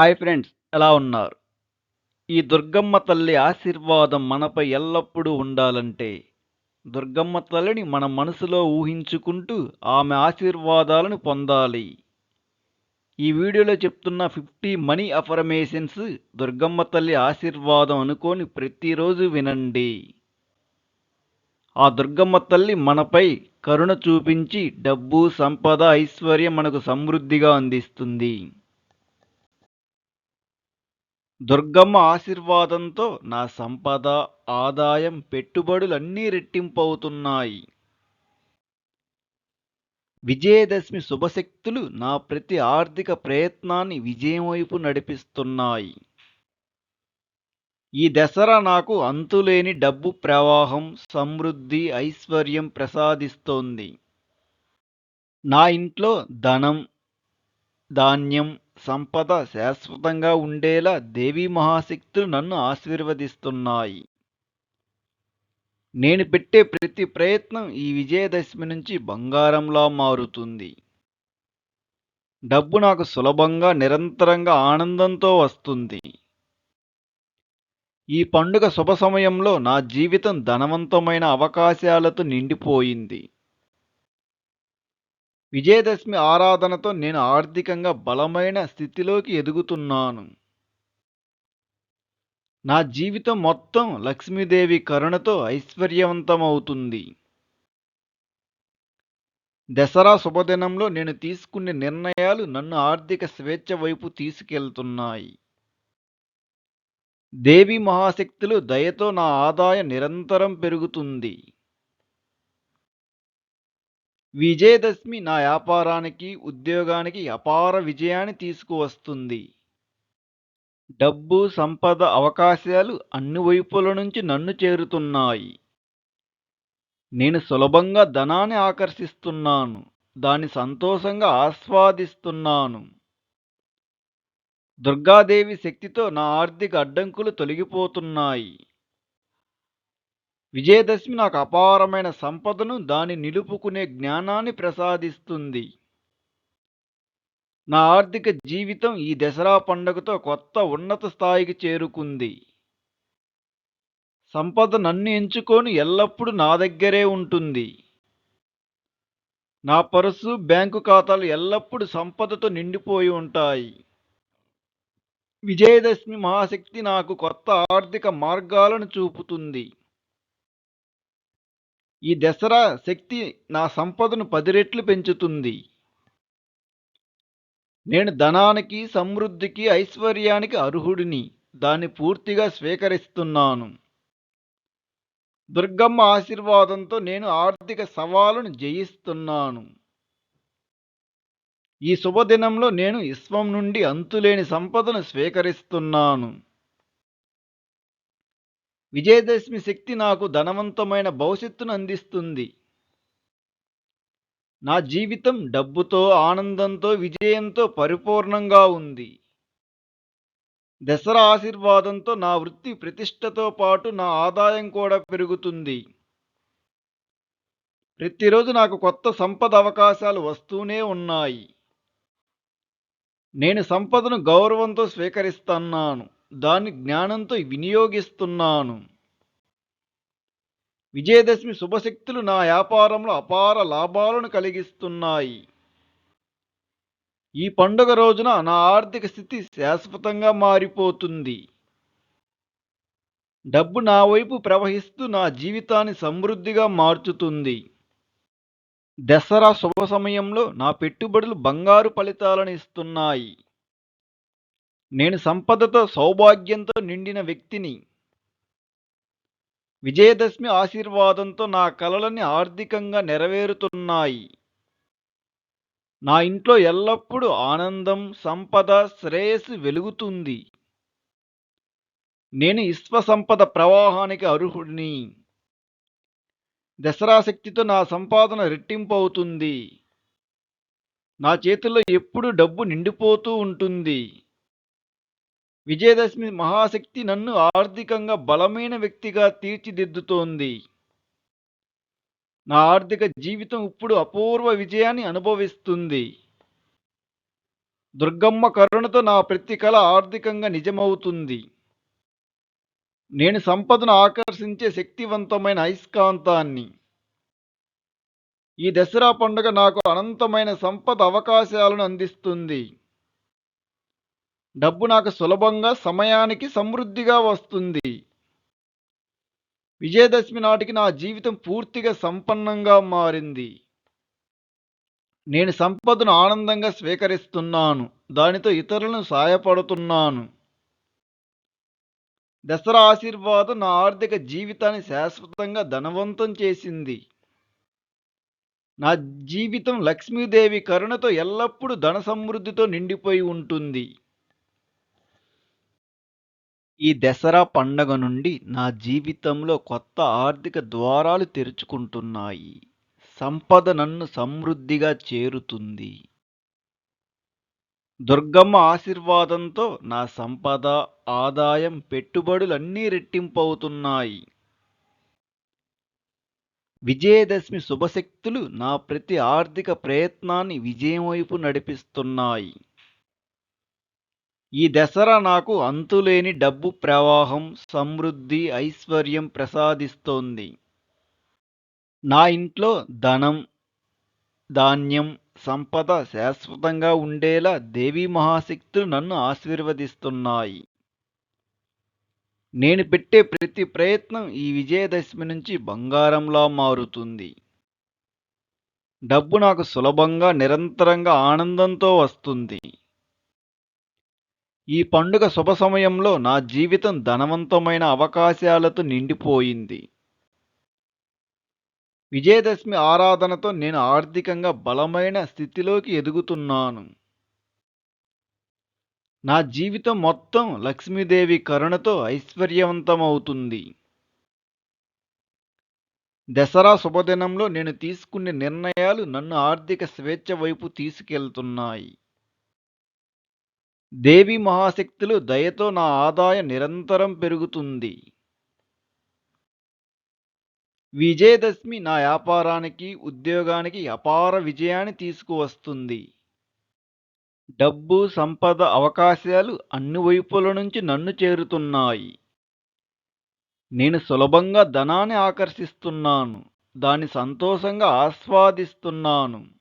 Hi friends ఎలా ఉన్నారు? ఈ దుర్గమ్మ తల్లి ఆశీర్వాదం మనపై ఎల్లప్పుడూ ఉండాలంటే దుర్గమ్మ తల్లిని మన మనసులో ఊహించుకుంటూ ఆమె ఆశీర్వాదాలను పొందాలి. ఈ వీడియోలో చెప్తున్న ఫిఫ్టీ మనీ అఫర్మేషన్స్ దుర్గమ్మ తల్లి ఆశీర్వాదం అనుకొని ప్రతిరోజు వినండి. ఆ దుర్గమ్మ తల్లి మనపై కరుణ చూపించి డబ్బు సంపద ఐశ్వర్యం మనకు సమృద్ధిగా అందిస్తుంది. దుర్గమ్మ ఆశీర్వాదంతో నా సంపద ఆదాయం పెట్టుబడులన్నీ రెట్టింపవుతున్నాయి. విజయదశమి శుభశక్తులు నా ప్రతి ఆర్థిక ప్రయత్నాన్ని విజయం వైపు నడిపిస్తున్నాయి. ఈ దసరా నాకు అంతులేని డబ్బు ప్రవాహం సమృద్ధి ఐశ్వర్యం ప్రసాదిస్తోంది. నా ఇంట్లో ధనం ధాన్యం సంపద శాశ్వతంగా ఉండేలా దేవీ మహాశక్తులు నన్ను ఆశీర్వదిస్తున్నాయి. నేను పెట్టే ప్రతి ప్రయత్నం ఈ విజయదశమి నుంచి బంగారంలా మారుతుంది. డబ్బు నాకు సులభంగా నిరంతరంగా ఆనందంతో వస్తుంది. ఈ పండుగ శుభ సమయంలో నా జీవితం ధనవంతమైన అవకాశాలతో నిండిపోయింది. విజయదశమి ఆరాధనతో నేను ఆర్థికంగా బలమైన స్థితిలోకి ఎదుగుతున్నాను. నా జీవితం మొత్తం లక్ష్మీదేవి కరుణతో ఐశ్వర్యవంతమవుతుంది. దసరా శుభదినంలో నేను తీసుకునే నిర్ణయాలు నన్ను ఆర్థిక స్వేచ్ఛ వైపు తీసుకెళ్తున్నాయి. దేవి మహాశక్తులు దయతో నా ఆదాయం నిరంతరం పెరుగుతుంది. విజయదశమి నా వ్యాపారానికి ఉద్యోగానికి అపార విజయాన్ని తీసుకువస్తుంది. డబ్బు సంపద అవకాశాలు అన్ని వైపుల నుంచి నన్ను చేరుతున్నాయి. నేను సులభంగా ధనాన్ని ఆకర్షిస్తున్నాను. దాన్ని సంతోషంగా ఆస్వాదిస్తున్నాను. దుర్గాదేవి శక్తితో నా ఆర్థిక అడ్డంకులు తొలగిపోతున్నాయి. విజయదశమి నాకు అపారమైన సంపదను దాన్ని నిలుపుకునే జ్ఞానాన్ని ప్రసాదిస్తుంది. నా ఆర్థిక జీవితం ఈ దసరా పండుగతో కొత్త ఉన్నత స్థాయికి చేరుకుంది. సంపద నన్ను ఎంచుకొని ఎల్లప్పుడూ నా దగ్గరే ఉంటుంది. నా పర్సు బ్యాంకు ఖాతాలు ఎల్లప్పుడూ సంపదతో నిండిపోయి ఉంటాయి. విజయదశమి మహాశక్తి నాకు కొత్త ఆర్థిక మార్గాలను చూపుతుంది. ఈ దసరా శక్తి నా సంపదను పది రెట్లు పెంచుతుంది. నేను ధనానికి సమృద్ధికి ఐశ్వర్యానికి అర్హుడిని. దాన్ని పూర్తిగా స్వీకరిస్తున్నాను. దుర్గమ్మ ఆశీర్వాదంతో నేను ఆర్థిక సవాలును జయిస్తున్నాను. ఈ శుభదినంలో నేను విశ్వం నుండి అంతులేని సంపదను స్వీకరిస్తున్నాను. విజయదశమి శక్తి నాకు ధనవంతమైన భవిష్యత్తును అందిస్తుంది. నా జీవితం డబ్బుతో ఆనందంతో విజయంతో పరిపూర్ణంగా ఉంది. దసరా ఆశీర్వాదంతో నా వృత్తి ప్రతిష్టతో పాటు నా ఆదాయం కూడా పెరుగుతుంది. ప్రతిరోజు నాకు కొత్త సంపద అవకాశాలు వస్తూనే ఉన్నాయి. నేను సంపదను గౌరవంతో స్వీకరిస్తున్నాను. దాని జ్ఞానంతో వినియోగిస్తున్నాను. విజయదశమి శుభశక్తులు నా వ్యాపారంలో అపార లాభాలను కలిగిస్తున్నాయి. ఈ పండుగ రోజున నా ఆర్థిక స్థితి శాశ్వతంగా మారిపోతుంది. డబ్బు నా వైపు ప్రవహిస్తూ నా జీవితాన్ని సమృద్ధిగా మార్చుతుంది. దసరా శుభ సమయంలో నా పెట్టుబడులు బంగారు ఫలితాలను ఇస్తున్నాయి. నేను సంపదతో సౌభాగ్యంతో నిండిన వ్యక్తిని. విజయదశమి ఆశీర్వాదంతో నా కలలన్నీ ఆర్థికంగా నెరవేరుతున్నాయి. నా ఇంట్లో ఎల్లప్పుడూ ఆనందం సంపద శ్రేయస్సు వెలుగుతుంది. నేను విశ్వ సంపద ప్రవాహానికి అర్హుడిని. దసరా శక్తితో నా సంపాదన రెట్టింపు అవుతుంది. నా చేతుల్లో ఎప్పుడు డబ్బు నిండిపోతూ ఉంటుంది. విజయదశమి మహాశక్తి నన్ను ఆర్థికంగా బలమైన వ్యక్తిగా తీర్చిదిద్దుతోంది. నా ఆర్థిక జీవితం ఇప్పుడు అపూర్వ విజయాన్ని అనుభవిస్తుంది. దుర్గమ్మ కరుణతో నా ప్రతి కళ ఆర్థికంగా నిజమవుతుంది. నేను సంపదను ఆకర్షించే శక్తివంతమైన అయస్కాంతాన్ని. ఈ దసరా పండుగ నాకు అనంతమైన సంపద అవకాశాలను అందిస్తుంది. డబ్బు నాకు సులభంగా సమయానికి సమృద్ధిగా వస్తుంది. విజయదశమి నాటికి నా జీవితం పూర్తిగా సంపన్నంగా మారింది. నేను సంపదను ఆనందంగా స్వీకరిస్తున్నాను. దానితో ఇతరులను సాయపడుతున్నాను. దసరా ఆశీర్వాదం నా ఆర్థిక జీవితాన్ని శాశ్వతంగా ధనవంతం చేసింది. నా జీవితం లక్ష్మీదేవి కరుణతో ఎల్లప్పుడూ ధన సమృద్ధితో నిండిపోయి ఉంటుంది. ఈ దసరా పండగ నుండి నా జీవితంలో కొత్త ఆర్థిక ద్వారాలు తెరుచుకుంటున్నాయి. సంపద నన్ను సమృద్ధిగా చేరుతుంది. దుర్గమ్మ ఆశీర్వాదంతో నా సంపద ఆదాయం పెట్టుబడులన్నీ రెట్టింపవుతున్నాయి. విజయదశమి శుభశక్తులు నా ప్రతి ఆర్థిక ప్రయత్నాన్ని విజయం వైపు నడిపిస్తున్నాయి. ఈ దసరా నాకు అంతులేని డబ్బు ప్రవాహం సమృద్ధి ఐశ్వర్యం ప్రసాదిస్తోంది. నా ఇంట్లో ధనం ధాన్యం సంపద శాశ్వతంగా ఉండేలా దేవీ మహాశక్తులు నన్ను ఆశీర్వదిస్తున్నాయి. నేను పెట్టే ప్రతి ప్రయత్నం ఈ విజయదశమి నుంచి బంగారంలా మారుతుంది. డబ్బు నాకు సులభంగా నిరంతరంగా ఆనందంతో వస్తుంది. ఈ పండుగ శుభ సమయంలో నా జీవితం ధనవంతమైన అవకాశాలతో నిండిపోయింది. విజయదశమి ఆరాధనతో నేను ఆర్థికంగా బలమైన స్థితిలోకి ఎదుగుతున్నాను. నా జీవితం మొత్తం లక్ష్మీదేవి కరుణతో ఐశ్వర్యవంతమవుతుంది. దసరా శుభదినంలో నేను తీసుకునే నిర్ణయాలు నన్ను ఆర్థిక స్వేచ్ఛ వైపు తీసుకెళ్తున్నాయి. దేవి మహాశక్తులు దయతో నా ఆదాయం నిరంతరం పెరుగుతుంది. విజయదశమి నా వ్యాపారానికి ఉద్యోగానికి అపార విజయాన్ని తీసుకువస్తుంది. డబ్బు సంపద అవకాశాలు అన్ని వైపుల నుంచి నన్ను చేరుతున్నాయి. నేను సులభంగా ధనాన్ని ఆకర్షిస్తున్నాను. దాన్ని సంతోషంగా ఆస్వాదిస్తున్నాను.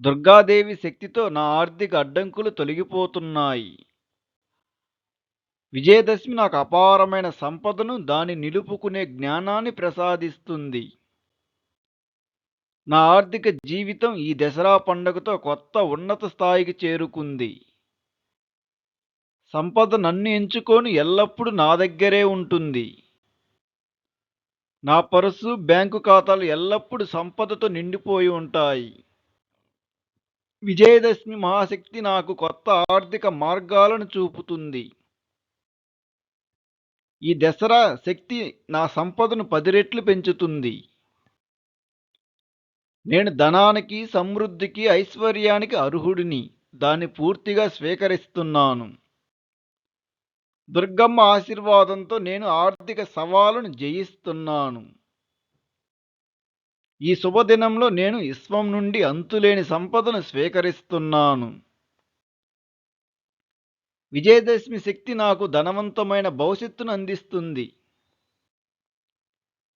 దుర్గాదేవి శక్తితో నా ఆర్థిక అడ్డంకులు తొలగిపోతున్నాయి. విజయదశమి నాకు అపారమైన సంపదను దాన్ని నిలుపుకునే జ్ఞానాన్ని ప్రసాదిస్తుంది. నా ఆర్థిక జీవితం ఈ దసరా పండుగతో కొత్త ఉన్నత స్థాయికి చేరుకుంది. సంపద నన్ను ఎంచుకొని ఎల్లప్పుడూ నా దగ్గరే ఉంటుంది. నా పర్సు బ్యాంకు ఖాతాలు ఎల్లప్పుడూ సంపదతో నిండిపోయి ఉంటాయి. విజయదశమి మహాశక్తి నాకు కొత్త ఆర్థిక మార్గాలను చూపుతుంది. ఈ దసరా శక్తి నా సంపదను పది రెట్లు పెంచుతుంది. నేను ధనానికి సమృద్ధికి ఐశ్వర్యానికి అర్హుడిని. దాన్ని పూర్తిగా స్వీకరిస్తున్నాను. దుర్గమ్మ ఆశీర్వాదంతో నేను ఆర్థిక సవాలును జయిస్తున్నాను. ఈ శుభదినంలో నేను విశ్వం నుండి అంతులేని సంపదను స్వీకరిస్తున్నాను. విజయదశమి శక్తి నాకు ధనవంతమైన భవిష్యత్తును అందిస్తుంది.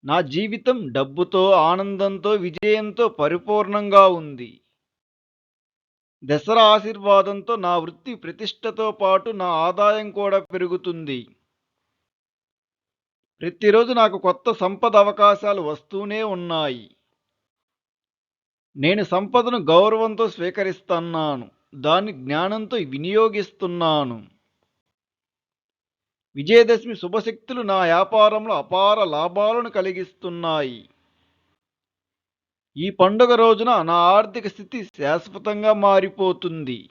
నా జీవితం డబ్బుతో ఆనందంతో విజయంతో పరిపూర్ణంగా ఉంది. దసరా ఆశీర్వాదంతో నా వృత్తి ప్రతిష్టతో పాటు నా ఆదాయం కూడా పెరుగుతుంది. ప్రతిరోజు నాకు కొత్త సంపద అవకాశాలు వస్తూనే ఉన్నాయి. నేను సంపదను గౌరవంతో స్వీకరిస్తున్నాను దాన్ని జ్ఞానంతో వినియోగిస్తున్నాను. విజయదశమి శుభశక్తులు నా వ్యాపారంలో అపార లాభాలను కలిగిస్తున్నాయి. ఈ పండుగ రోజున నా ఆర్థిక స్థితి శాశ్వతంగా మారిపోతుంది.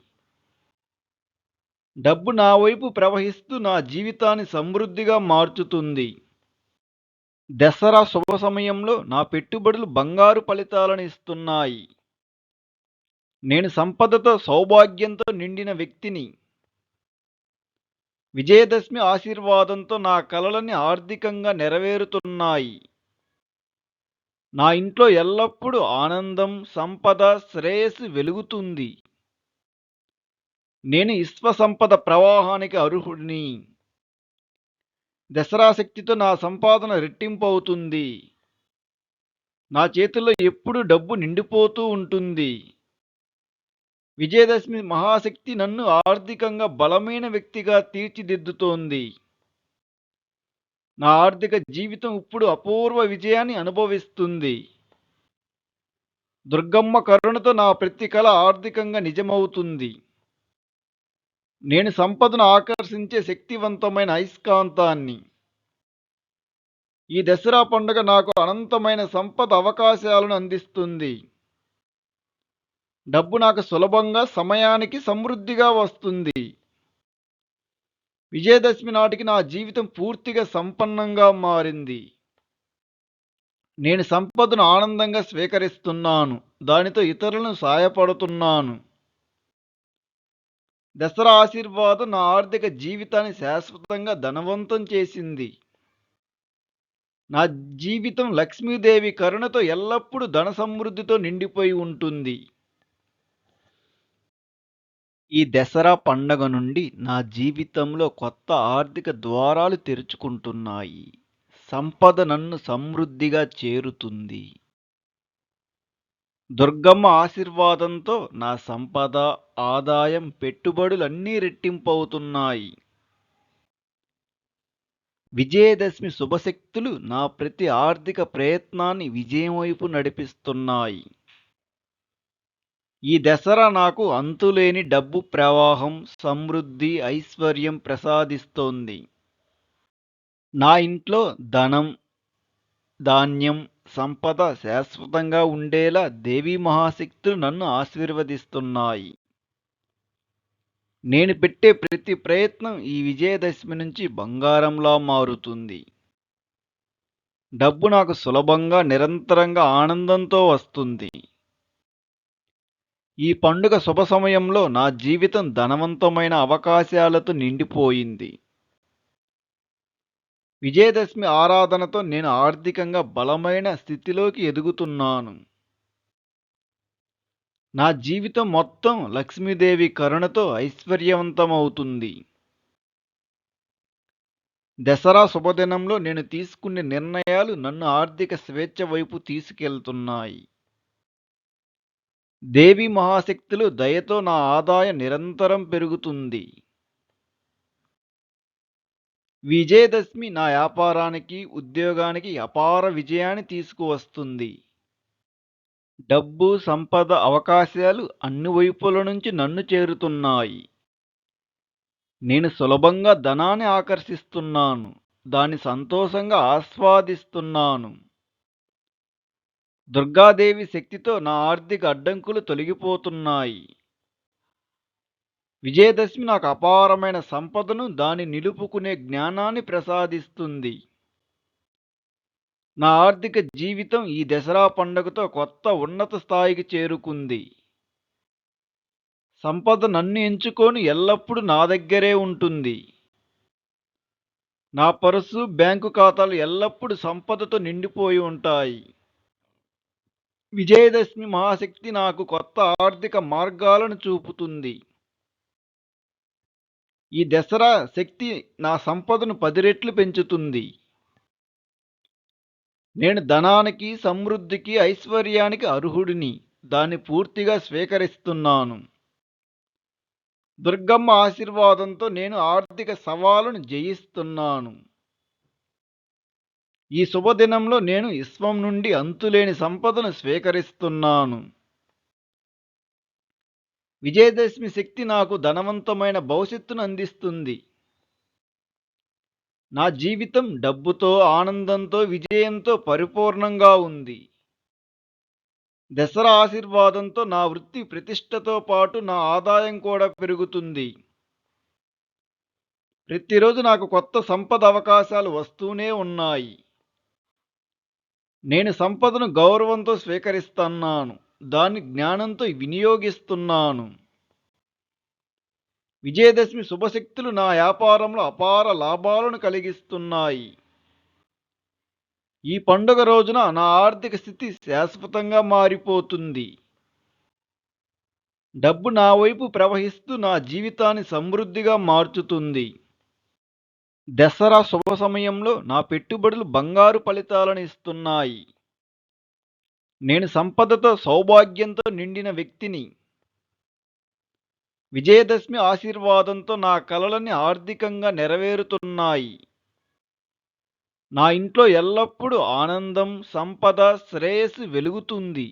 డబ్బు నా వైపు ప్రవహిస్తూ నా జీవితాన్ని సమృద్ధిగా మార్చుతుంది. దసరా శుభ సమయంలో నా పెట్టుబడులు బంగారు ఫలితాలను ఇస్తున్నాయి. నేను సంపదతో సౌభాగ్యంతో నిండిన వ్యక్తిని. విజయదశమి ఆశీర్వాదంతో నా కలలని ఆర్థికంగా నెరవేరుతున్నాయి. నా ఇంట్లో ఎల్లప్పుడూ ఆనందం సంపద శ్రేయస్సు వెలుగుతుంది. నేను విశ్వ సంపద ప్రవాహానికి అర్హుడిని. దసరా శక్తితో నా సంపాదన రెట్టింపు అవుతుంది నా చేతుల్లో ఎప్పుడు డబ్బు నిండిపోతూ ఉంటుంది. విజయదశమి మహాశక్తి నన్ను ఆర్థికంగా బలమైన వ్యక్తిగా తీర్చిదిద్దుతోంది. నా ఆర్థిక జీవితం ఇప్పుడు అపూర్వ విజయాన్ని అనుభవిస్తుంది. దుర్గమ్మ కరుణతో నా ప్రతి కళ ఆర్థికంగా నిజమవుతుంది. నేను సంపదను ఆకర్షించే శక్తివంతమైన అయస్కాంతాన్ని ఈ దసరా పండుగ నాకు అనంతమైన సంపద అవకాశాలను అందిస్తుంది. డబ్బు నాకు సులభంగా సమయానికి సమృద్ధిగా వస్తుంది. విజయదశమి నాటికి నా జీవితం పూర్తిగా సంపన్నంగా మారింది. నేను సంపదను ఆనందంగా స్వీకరిస్తున్నాను. దానితో ఇతరులను సాయపడుతున్నాను. దసరా ఆశీర్వాదం నా ఆర్థిక జీవితాన్ని శాశ్వతంగా ధనవంతం చేసింది. నా జీవితం లక్ష్మీదేవి కరుణతో ఎల్లప్పుడూ ధన సమృద్ధితో నిండిపోయి ఉంటుంది. ఈ దసరా పండగ నుండి నా జీవితంలో కొత్త ఆర్థిక ద్వారాలు తెరుచుకుంటున్నాయి. సంపద నన్ను సమృద్ధిగా చేరుతుంది. దుర్గమ్మ ఆశీర్వాదంతో నా సంపద ఆదాయం పెట్టుబడులు అన్నీ రెట్టింపవుతున్నాయి. విజయదశమి శుభశక్తులు నా ప్రతి ఆర్థిక ప్రయత్నాన్ని విజయం వైపు నడిపిస్తున్నాయి. ఈ దసరా నాకు అంతులేని డబ్బు ప్రవాహం సమృద్ధి ఐశ్వర్యం ప్రసాదిస్తోంది. నా ఇంట్లో ధనం ధాన్యం సంపద శాశ్వతంగా ఉండేలా దేవీ మహాశక్తులు నన్ను ఆశీర్వదిస్తున్నాయి. నేను పెట్టే ప్రతి ప్రయత్నం ఈ విజయదశమి నుంచి బంగారంలా మారుతుంది. డబ్బు నాకు సులభంగా నిరంతరంగా ఆనందంతో వస్తుంది. ఈ పండుగ శుభ సమయంలో నా జీవితం ధనవంతమైన అవకాశాలతో నిండిపోయింది. విజయదశమి ఆరాధనతో నేను ఆర్థికంగా బలమైన స్థితిలోకి ఎదుగుతున్నాను. నా జీవితం మొత్తం లక్ష్మీదేవి కరుణతో ఐశ్వర్యవంతమవుతుంది. దసరా శుభదినంలో నేను తీసుకునే నిర్ణయాలు నన్ను ఆర్థిక స్వేచ్ఛ వైపు తీసుకెళ్తున్నాయి. దేవి మహాశక్తులు దయతో నా ఆదాయం నిరంతరం పెరుగుతుంది. విజయదశమి నా వ్యాపారానికి ఉద్యోగానికి అపార విజయాన్ని తీసుకువస్తుంది. డబ్బు సంపద అవకాశాలు అన్ని వైపుల నుంచి నన్ను చేరుతున్నాయి. నేను సులభంగా ధనాన్ని ఆకర్షిస్తున్నాను. దాన్ని సంతోషంగా ఆస్వాదిస్తున్నాను. దుర్గాదేవి శక్తితో నా ఆర్థిక అడ్డంకులు తొలగిపోతున్నాయి. విజయదశమి నాకు అపారమైన సంపదను దాన్ని నిలుపుకునే జ్ఞానాన్ని ప్రసాదిస్తుంది. నా ఆర్థిక జీవితం ఈ దసరా పండుగతో కొత్త ఉన్నత స్థాయికి చేరుకుంది. సంపద నన్ను ఎంచుకొని ఎల్లప్పుడూ నా దగ్గరే ఉంటుంది. నా పర్సు బ్యాంకు ఖాతాలు ఎల్లప్పుడూ సంపదతో నిండిపోయి ఉంటాయి. విజయదశమి మహాశక్తి నాకు కొత్త ఆర్థిక మార్గాలను చూపుతుంది. ఈ దసరా శక్తి నా సంపదను పది రెట్లు పెంచుతుంది. నేను ధనానికి సమృద్ధికి ఐశ్వర్యానికి అర్హుడిని. దాన్ని పూర్తిగా స్వీకరిస్తున్నాను. దుర్గమ్మ ఆశీర్వాదంతో నేను ఆర్థిక సవాలును జయిస్తున్నాను. ఈ శుభదినంలో నేను విశ్వం నుండి అంతులేని సంపదను స్వీకరిస్తున్నాను. విజయదశమి శక్తి నాకు ధనవంతమైన భవిష్యత్తును అందిస్తుంది. నా జీవితం డబ్బుతో ఆనందంతో విజయంతో పరిపూర్ణంగా ఉంది. దసరా ఆశీర్వాదంతో నా వృత్తి ప్రతిష్టతో పాటు నా ఆదాయం కూడా పెరుగుతుంది. ప్రతిరోజు నాకు కొత్త సంపద అవకాశాలు వస్తూనే ఉన్నాయి. నేను సంపదను గౌరవంతో స్వీకరిస్తున్నాను. దాన్ని జ్ఞానంతో వినియోగిస్తున్నాను. విజయదశమి శుభశక్తులు నా వ్యాపారంలో అపార లాభాలను కలిగిస్తున్నాయి. ఈ పండుగ రోజున నా ఆర్థిక స్థితి శాశ్వతంగా మారిపోతుంది. డబ్బు నా వైపు ప్రవహిస్తూ నా జీవితాన్ని సమృద్ధిగా మార్చుతుంది. దసరా శుభ సమయంలో నా పెట్టుబడులు బంగారు ఫలితాలను ఇస్తున్నాయి. నేను సంపదతో సౌభాగ్యంతో నిండిన వ్యక్తిని. విజయదశమి ఆశీర్వాదంతో నా కలలన్నీ ఆర్థికంగా నెరవేరుతున్నాయి. నా ఇంట్లో ఎల్లప్పుడూ ఆనందం సంపద శ్రేయస్సు వెలుగుతుంది.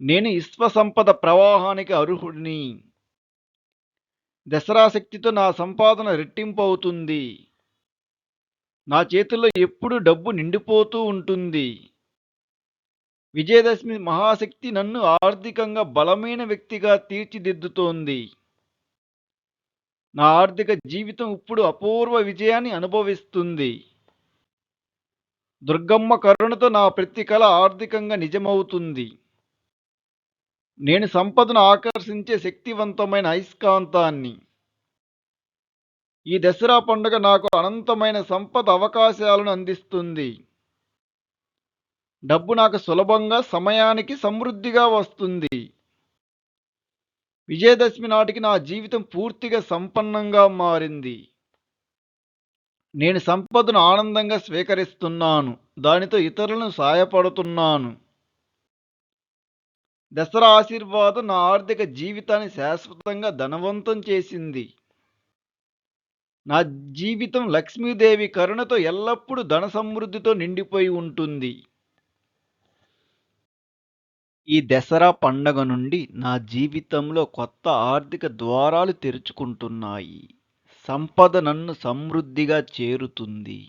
నేను విశ్వ సంపద ప్రవాహానికి అర్హుడిని. దసరా శక్తితో నా సంపాదన రెట్టింపు అవుతుంది నా చేతుల్లో ఎప్పుడు డబ్బు నిండిపోతూ ఉంటుంది. విజయదశమి మహాశక్తి నన్ను ఆర్థికంగా బలమైన వ్యక్తిగా తీర్చిదిద్దుతోంది. నా ఆర్థిక జీవితం ఇప్పుడు అపూర్వ విజయాన్ని అనుభవిస్తుంది. దుర్గమ్మ కరుణతో నా ప్రతి కళ ఆర్థికంగా నిజమవుతుంది. నేను సంపదను ఆకర్షించే శక్తివంతమైన అయస్కాంతాన్ని ఈ దసరా పండుగ నాకు అనంతమైన సంపద అవకాశాలను అందిస్తుంది. డబ్బు నాకు సులభంగా సమయానికి సమృద్ధిగా వస్తుంది. విజయదశమి నాటికి నా జీవితం పూర్తిగా సంపన్నంగా మారింది. నేను సంపదను ఆనందంగా స్వీకరిస్తున్నాను. దానితో ఇతరులను సాయపడుతున్నాను. దసరా ఆశీర్వాదం నా ఆర్థిక జీవితాన్ని శాశ్వతంగా ధనవంతం చేసింది. నా జీవితం లక్ష్మీదేవి కరుణతో ఎల్లప్పుడూ ధన సమృద్ధితో నిండిపోయి ఉంటుంది. ఈ దసరా పండగ నుండి నా జీవితంలో కొత్త ఆర్థిక ద్వారాలు తెరుచుకుంటున్నాయి. సంపద నన్ను సమృద్ధిగా చేరుతుంది.